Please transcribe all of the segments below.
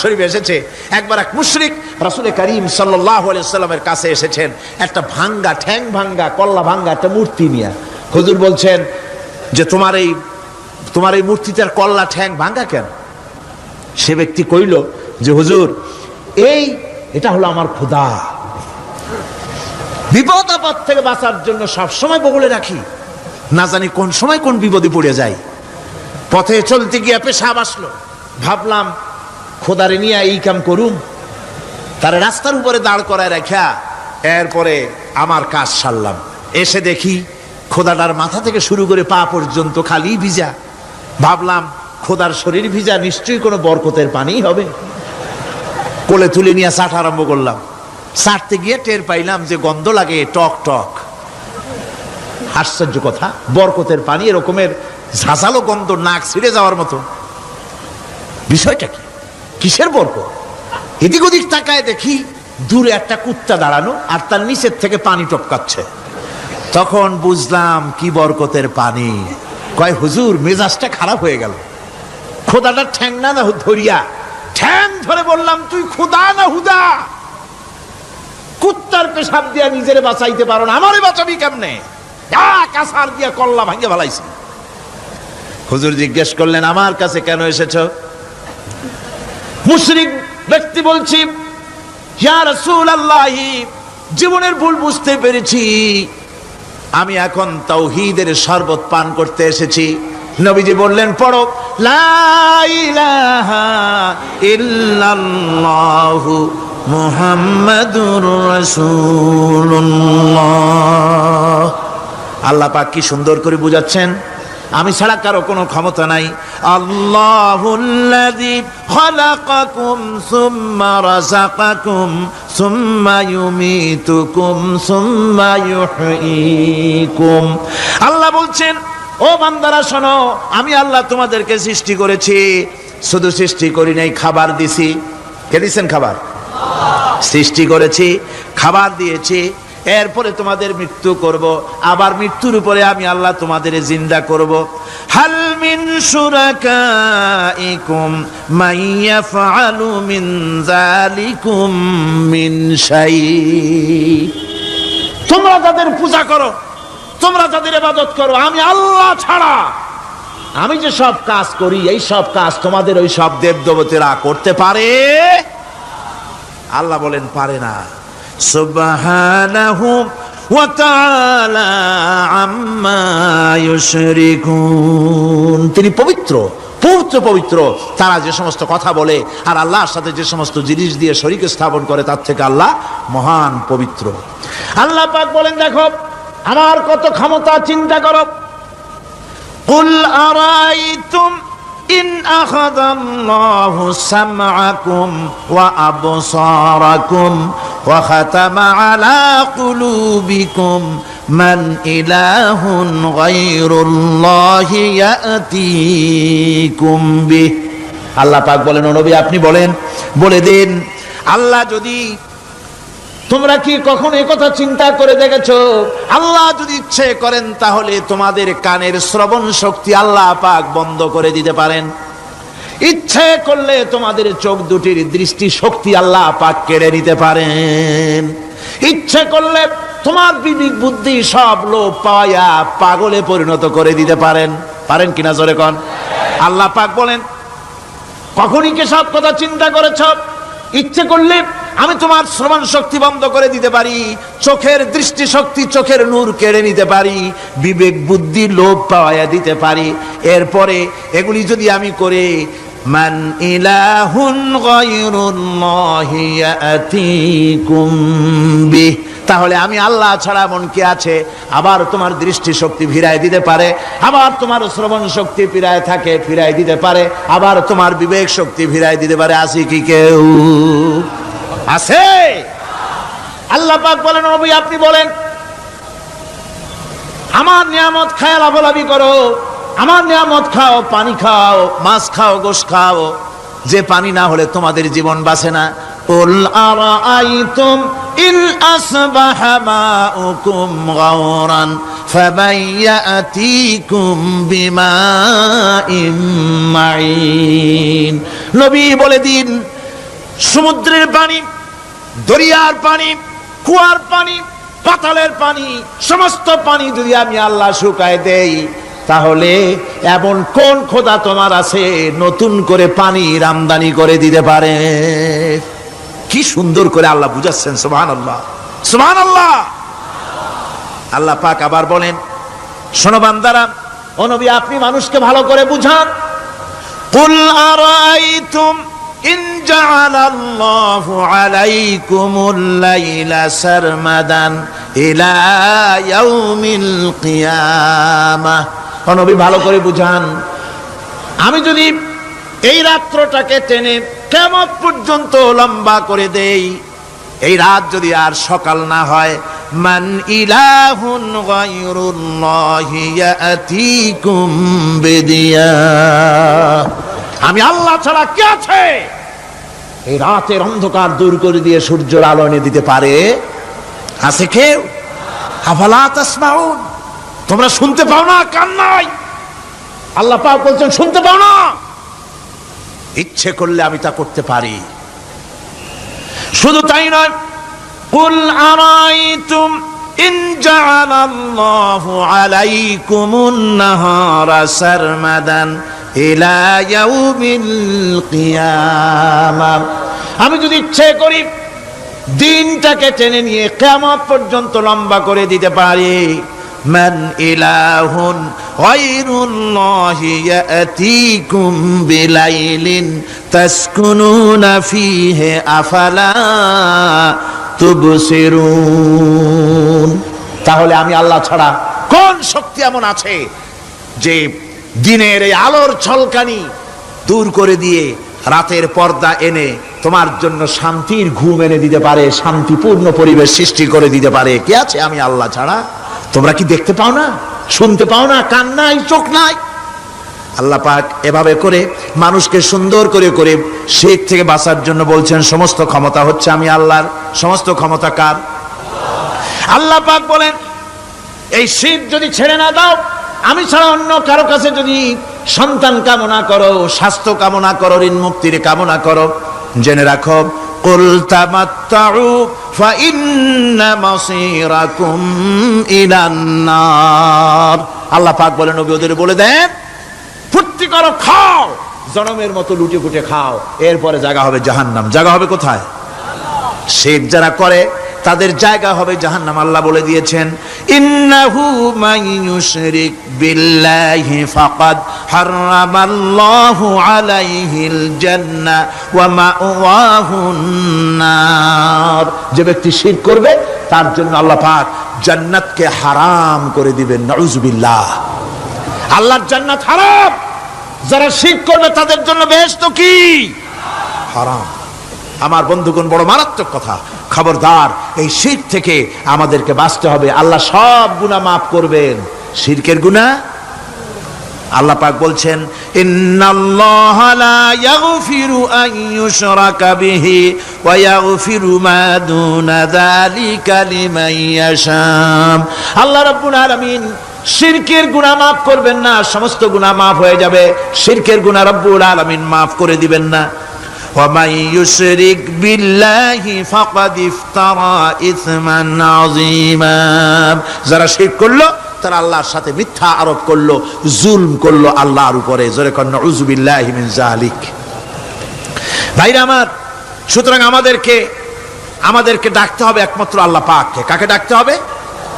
শরীফ এসেছে। একবার এক মুশরিক রাসুলের করিম সাল্লাহ সাল্লামের কাছে এসেছেন। একটা ভাঙ্গা, ঠ্যাং ভাঙ্গা, কল্লা ভাঙ্গা একটা মূর্তি নিয়ে। হুজুর বলছেন যে, তোমার এই তোমার এই মূর্তিটার কল্লা, ঠ্যাং ভাঙ্গা কেন? সে ব্যক্তি কইল যে, হুজুর, এই, এটা হলো আমার খোদা বিপদ, আপদ থেকে বাঁচার জন্য সব সময় বগলে রাখি। না জানি কোন সময় কোন বিপদে পড়ে যাই। পথে চলতে গিয়ে পেশাব আসলো। ভাবলাম খোদারে নিয়ে এই কাম করুম। তার রাস্তার উপরে দাঁড় করায় রাখা, এরপরে আমার কাজ সারলাম। এসে দেখি খোদাটার মাথা থেকে শুরু করে পা পর্যন্ত খালি ভিজা। ভাবলাম, খোদার শরীর ভিজা, নিশ্চয়ই কোনো বরকতের পানি হবে। কোলে তুলে নিয়ে চাট আরম্ভ করলাম। চাটতে গিয়ে টের পাইলাম যে গন্ধ লাগে, টক টক। আশ্চর্য কথা, বরকতের পানি এরকমের ঝাঁঝালো গন্ধ নাক ছিঁড়ে যাওয়ার মতো। বিষয়টা কি? কিসের বরকত? এদিক ওদিক তাকায় দেখি দূরে একটা কুত্তা দাঁড়ানো আর তার নিচের থেকে পানি টপকাচ্ছে। তখন বুঝলাম কি বরকতের পানি। কয়, হুজুর, মেজাজটা খারাপ হয়ে গেল। খোদাটা ঠ্যাং না ধরিয়া ঠ্যাং ধরে বললাম, তুই খোদা না হুদা? কুত্তার পেশাব দিয়া নিজের বাঁচাইতে পারো না, আমারে বাঁচাবি কেমনে? কাসার দিয়া কল্লা ভাঙ্গে ভালাইছি হুজুর জিজ্ঞেস করলেন, আমার কাছে কেন এসেছ? মুশরিক ব্যক্তি বলছি, ইয়া রাসূলুল্লাহি, জীবনের ভুল বুঝতে পেরেছি। আমি এখন তাওহীদের শরবত পান করতে এসেছি। নবীজি বললেন, পড়ো ইল্লাল্লাহু মুহাম্মাদুর রাসূলুল্লাহ। আল্লাহ পাক কি সুন্দর করে বুঝাচ্ছেন? আমি ছাড়া কারও কোনো ক্ষমতা নাই। সুম্মা আল্লাহ বলছেন, ও বান্দারা, শোনো, আমি আল্লাহ তোমাদেরকে সৃষ্টি করেছি। শুধু সৃষ্টি করি নাই, খাবার দিছি। কে দিছেন খাবার? সৃষ্টি করেছি, খাবার দিয়েছি। এরপরে তোমাদের মৃত্যু করব। আবার মৃত্যুর উপরে আমি আল্লাহ তোমাদের জিন্দা করব। হাল মিন শুরাকাইকুম মাইয়াফআলু মিন যালিকুম মিন শাই। তোমরা তাদের পূজা করো, তোমরা তাদের ইবাদত করো, আমি আল্লাহ ছাড়া। আমি যে সব কাজ করি, এই সব কাজ তোমাদের ওই সব দেব দেবতেরা করতে পারে? আল্লাহ বলেন, পারে না। সুবহানাহু ওয়া তাআলা আম্মা ইউশরিকুন তিনি পবিত্র পবিত্র পবিত্র তারা যে সমস্ত কথা বলে আর আল্লাহর সাথে যে সমস্ত জিনিস দিয়ে শরীকে স্থাপন করে তার থেকে আল্লাহ মহান পবিত্র আল্লাহ পাক বলেন দেখো আমার কত ক্ষমতা চিন্তা করো قل أرأيتم إن أخذ الله سمعكم وأبصاركم وختم على قلوبكم من إله غير الله يأتيكم به আল্লাহ পাক বলেন ও নবী আপনি বলেন বলে দিন আল্লাহ যদি তোমরা কি কখনো কথা চিন্তা করে দেখেছো আল্লাহ যদি ইচ্ছে করেন তাহলে তোমাদের কানের শ্রবণ শক্তি আল্লাহ পাক বন্ধ করে দিতে পারেন ইচ্ছে করলে তোমাদের চোখ দুটির দৃষ্টি শক্তি আল্লাহ পাক কেড়ে নিতে পারেন। ইচ্ছে করলে তোমার বিবেক, বুদ্ধি সব লোপ পাওয়া পাগলে পরিণত করে দিতে পারেন। পারেন কিনা জোরে কন? আল্লাহ পাক বলেন, কখনই কি সব কথা চিন্তা করেছ? ইচ্ছে করলে আমি তোমার শ্রবণ শক্তি বন্ধ করে দিতে পারি, চোখের দৃষ্টি শক্তি চোখের নূর কেড়ে নিতে পারি, বিবেক, বুদ্ধি লোভ পাওয়া দিতে পারি। এরপরে এগুলি যদি আমি করে মান ইলাহুন গায়রুল্লাহি ইয়াতিকুম বিহ। তাহলে আমি আল্লাহ ছাড়া মন কি আছে? আবার তোমার দৃষ্টি শক্তি ফিরায় দিতে পারে, আবার তোমার শ্রবণ শক্তি ফিরায় থাকে, ফিরায় দিতে পারে, আবার তোমার বিবেক শক্তি ফিরায় দিতে পারে। আসি কি কেউ? আছে আল্লাহ পাক বলেন, নবী, আপনি বলেন, আমার নিয়ামত খায় লাভলাভি করো। আমার নিয়ামত খাও পানি খাও মাছ খাও গোশ খাও যে পানি না হলে তোমাদের জীবন বাঁচে না قل أرأيتم إن أصبح ماؤكم غورا فمن يأتيكم بماء معين নবী বলে দিন সমুদ্রের পানি দরিয়ার পানি কুয়ার পানি পাতালের পানি সমস্ত পানি যদি আমি আল্লাহ শুকায় দেই তাহলে এমন কোন খোদা তোমার আছে নতুন করে পানির আমদানি করে দিতে পারে কি সুন্দর করে আল্লাহ বুঝাচ্ছেন সুবহান আল্লাহ সুবহান আল্লাহ আল্লাহ পাক আবার বলেন শোনো বান্দারা ও নবী আপনি মানুষকে ভালো করে বুঝান قل أرأيتم إن جعل الله عليكم الليل سرمدا إلى يوم القيامة ও নবী ভালো করে বুঝান। আমি যদি এই রাত্রটাকে টেনে কেমন পর্যন্ত লম্বা করে দেই, এই রাত যদি আর সকাল না হয়, মান ইলাহুন আমি আল্লাহ ছাড়া কে আছে? এই রাতের অন্ধকার দূর করে দিয়ে সূর্যের আলো এনে দিতে পারে? আছে কেউ? আফালা তাসমাউন? তোমরা শুনতে পাও না, কান নাই। আল্লাহ পাক বলছেন, শুনতে পাও না। ইচ্ছে করলে আমি তা করতে পারি। শুধু তাই নয়, কুল আরাইতুম ইন জাআলাল্লাহু আলাইকুমুন নাহারা সারমাদান ইলা ইয়াউমিল কিয়ামা আমি যদি ইচ্ছে করি, দিনটাকে টেনে নিয়ে কিয়ামত পর্যন্ত লম্বা করে দিতে পারি। মান ইলাহুন গায়রুল্লাহি ইয়াতিকুম বিলাইলিন তাসকুনুনা ফিহি আফালা তুবসিরুন। তাহলে আমি আল্লাহ ছাড়া কোন শক্তি এমন আছে যে দিনের এই আলোর ছলকানি দূর করে দিয়ে রাতের পর্দা এনে তোমার জন্য শান্তির ঘুম এনে দিতে পারে, শান্তিপূর্ণ পরিবেশ সৃষ্টি করে দিতে পারে। কে আছে? আমি আল্লাহ ছাড়া। তোমরা কি দেখতে পাও না? শুনতে পাও না? কান নাই, চোখ নাই? আল্লাহ পাক এভাবে করে মানুষকে সুন্দর করে করে শেখ থেকে বাঁচার জন্য বলছেন, সমস্ত ক্ষমতা হচ্ছে আমি আল্লাহর। সমস্ত ক্ষমতা কার? আল্লাহ পাক বলেন, এই শীত যদি ছেড়ে না দাও, আমি ছাড়া অন্য কারও কাছে যদি সন্তান কামনা করো স্বাস্থ্য কামনা করো ঋণ মুক্তির কামনা করো জেনে রাখো قل تمتعوا فإن مصيركم إلى النار আল্লাহ পাক বলেন নবী ওদের বলে দেন ফুর্তি করো খাও জনমের মতো লুটে ফুটে খাও এরপরে জায়গা হবে জাহান্নাম জায়গা হবে কোথায় শেখ যারা করে তাদের জায়গা হবে জাহান্নাম, আল্লাহ বলে দিয়েছেন, ইন্নাহু ইউশরিক বিল্লাহি ফাকাদ হারামাল্লাহু আলাইহিল জান্নাহ ওয়া মাওয়াহুন নার। যে ব্যক্তি শিরক করবে, তার জন্য আল্লাহ পাক জান্নাতকে হারাম করে দিবেন, নাউজুবিল্লাহ। আল্লাহর জান্নাত হারাম। যারা শিরক করবে, তাদের জন্য বেহেশত কি? হারাম। আমার বন্ধুগণ, বড় মারাত্মক কথা। খবরদার, এই শির থেকে আমাদেরকে বাঁচতে হবে। আল্লাহ সব গুণা মাফ করবেন। শিরকের গুণা আল্লাহ পাক বলছেন আল্লাহ রাব্বুল শিরকের গুনাহ মাফ করবেন না, সমস্ত গুনাহ মাফ হয়ে যাবে। শিরকের গুনাহ রব্বুল আলামিন মাফ করে দিবেন না। ومن يشرك بالله فقد افترى اثما عظيما যারা শিরক করলো তারা আল্লাহর সাথে মিথ্যা আরোপ করলো জুলম করলো আল্লাহর উপরে জোরে কন্যা উজুবিল্লাহি মিন জালিক ভাইরা আমার সুতরাং আমাদেরকে আমাদেরকে ডাকতে হবে একমাত্র আল্লাহ পাককে কাকে ডাকতে হবে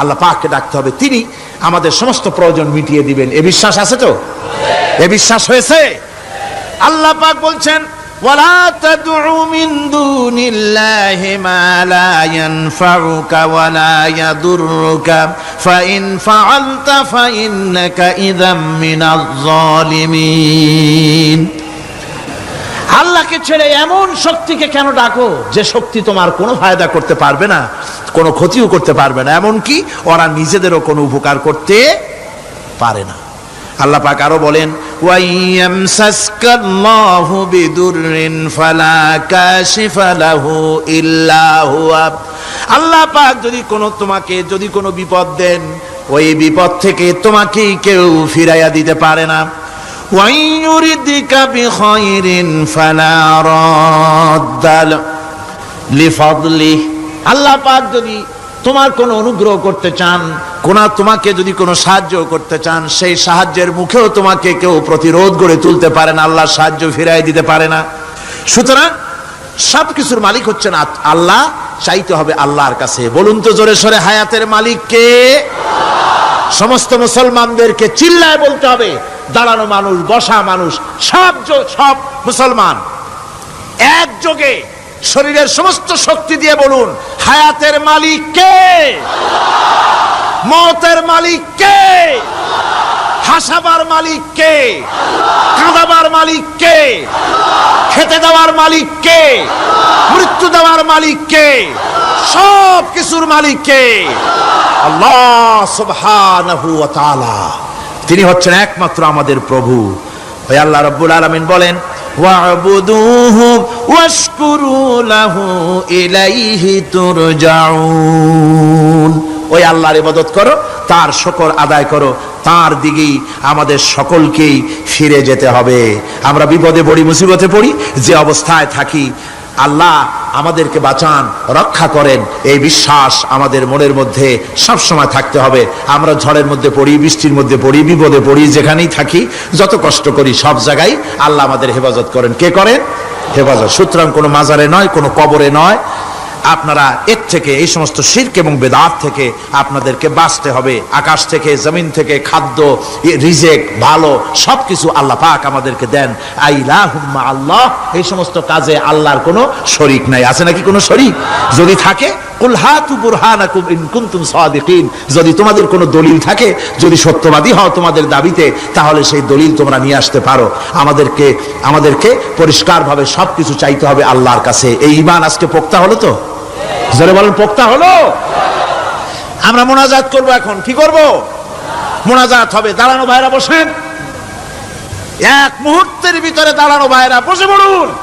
আল্লাহ পাককে ডাকতে হবে তিনি আমাদের সমস্ত প্রয়োজন মিটিয়ে দিবেন এ বিশ্বাস আছে তো এ বিশ্বাস হয়েছে আল্লাহ পাক বলছেন ولا تدع من دون الله ما لا ينفعك ولا يضرك فإن فعلت فإنك إذا من الظالمين আল্লাহকে ছেড়ে এমন শক্তিকে কেন ডাকো যে শক্তি তোমার কোনো ফায়দা করতে পারবে না কোনো ক্ষতিও করতে পারবে না এমন কি ওরা নিজেদেরও কোনো উপকার করতে পারে না আল্লাহ পাক আরো বলেন ওয়াইয়ামসাসকাল্লাহু বিদুররিন ফালা কাশিফা লাহু ইল্লা হুয়া আল্লাহ পাক যদি কোনো তোমাকে যদি কোনো বিপদ দেন ওই বিপদ থেকে তোমাকেই কেউ ফিরাইয়া দিতে পারে না وإن يردك بخير فلا রদ্দাল লিফাদলি আল্লাহ পাক যদি তোমার কোনো অনুগ্রহ করতে চান কোন তোমাকে যদি কোনো সাহায্য করতে চান, সেই সাহায্যের মুখেও তোমাকে কেউ প্রতিরোধ গড়ে তুলতে পারে না, আল্লাহ সাহায্য ফিরাই দিতে পারে না। সুতরাং সব কিছুর মালিক হচ্ছেন আল্লাহ, চাইতে হবে আল্লাহর কাছে। বলুন তো জোরে সরে, হায়াতের মালিক কে সমস্ত মুসলমানদেরকে চিল্লায় বলতে হবে, দাঁড়ানো মানুষ, বসা মানুষ, সব সব মুসলমান। একযোগে শরীরের সমস্ত শক্তি দিয়ে বলুন হায়াতের মালিক কে? মতের মালিক কে? হাসাবার মালিক কে? কাঁদাবার মালিক কে? খেতে দেওয়ার মালিক কে? মৃত্যু দেওয়ার মালিক কে? সব কিছুর মালিক কে? আল্লাহ সুবহানাহু ওয়া তাআলা। তিনি হচ্ছেন একমাত্র আমাদের প্রভু। ওই আল্লাহ রাব্বুল আলামিন বলেন ওয়াবুদুহু واشكروا له إليه ترجعون. ওই আল্লাহর ইবাদত করো, তার শকর আদায় করো, তার দিকেই আমাদের সকলকেই ফিরে যেতে হবে। আমরা বিপদে পড়ি, মুসিবতে পড়ি, যে অবস্থায় থাকি আল্লাহ আমাদেরকে বাঁচান, রক্ষা করেন। এই বিশ্বাস আমাদের মনের মধ্যে সব সময় থাকতে হবে। আমরা ঝড়ের মধ্যে পড়ি, বৃষ্টির মধ্যে পড়ি, বিপদে পড়ি, যেখানেই থাকি, যত কষ্ট করি সব জায়গায় আল্লাহ আমাদের হেফাজত করেন। কে করেন? হেফাজত। সুতরাং কোনো মাজারে নয়, কোনো কবরে নয়। আপনারা এর থেকে, এই সমস্ত শির্ক এবং বেদাত থেকে আপনাদেরকে বাঁচতে হবে। আকাশ থেকে, জমিন থেকে, খাদ্য রিজেক, ভালো সব কিছু আল্লাহ পাক আমাদেরকে দেন। আইলা হুম্মা আল্লাহ, এই সমস্ত কাজে আল্লাহর কোনো শরিক নাই। আছে নাকি কোনো শরিক? যদি থাকে যদি তোমাদের কোনো দলিল থাকে, যদি সত্যবাদী হও তোমাদের দাবিতে, তাহলে সেই দলিল তোমরা নিয়ে আসতে পারো। আমাদেরকে আমাদেরকে পরিষ্কারভাবে সব কিছু চাইতে হবে আল্লাহর কাছে। এই ইমান আজকে পোক্তা হলো তো? জোরে বলেন, পোক্তা হলো? আমরা মোনাজাত করব এখন, কি করব? মোনাজাত হবে, দাঁড়ানো ভাইরা বসেন। এক মুহূর্তের ভিতরে দাঁড়ানো ভাইরা বসে পড়ুন।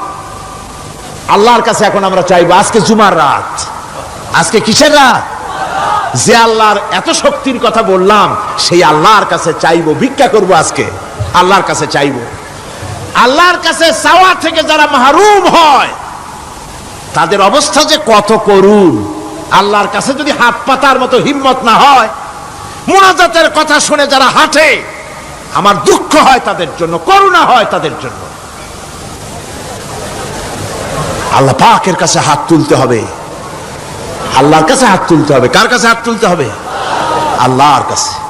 আল্লাহর কাছে এখন আমরা চাইব, আজকে জুমার রাত। আজকে কিসের রাত? যে আল্লাহর এত শক্তির কথা বললাম, সেই আল্লাহর কাছে চাইব, ভিক্ষা করব আজকে। আল্লাহর কাছে চাইব। আল্লাহর কাছে চাওয়া থেকে যারা মাহরুম হয় তাদের অবস্থা যে কত করুন আল্লাহর কাছে যদি হাত পাতার মতো হিম্মত না হয়, মোনাজাতের কথা শুনে যারা হাঁটে, আমার দুঃখ হয় তাদের জন্য, করুণা হয় তাদের জন্য। আল্লাহ পাকের কাছে হাত তুলতে হবে। আল্লাহর কাছে হাত তুলতে হবে। কার কাছে হাত তুলতে হবে? আল্লাহর কাছে।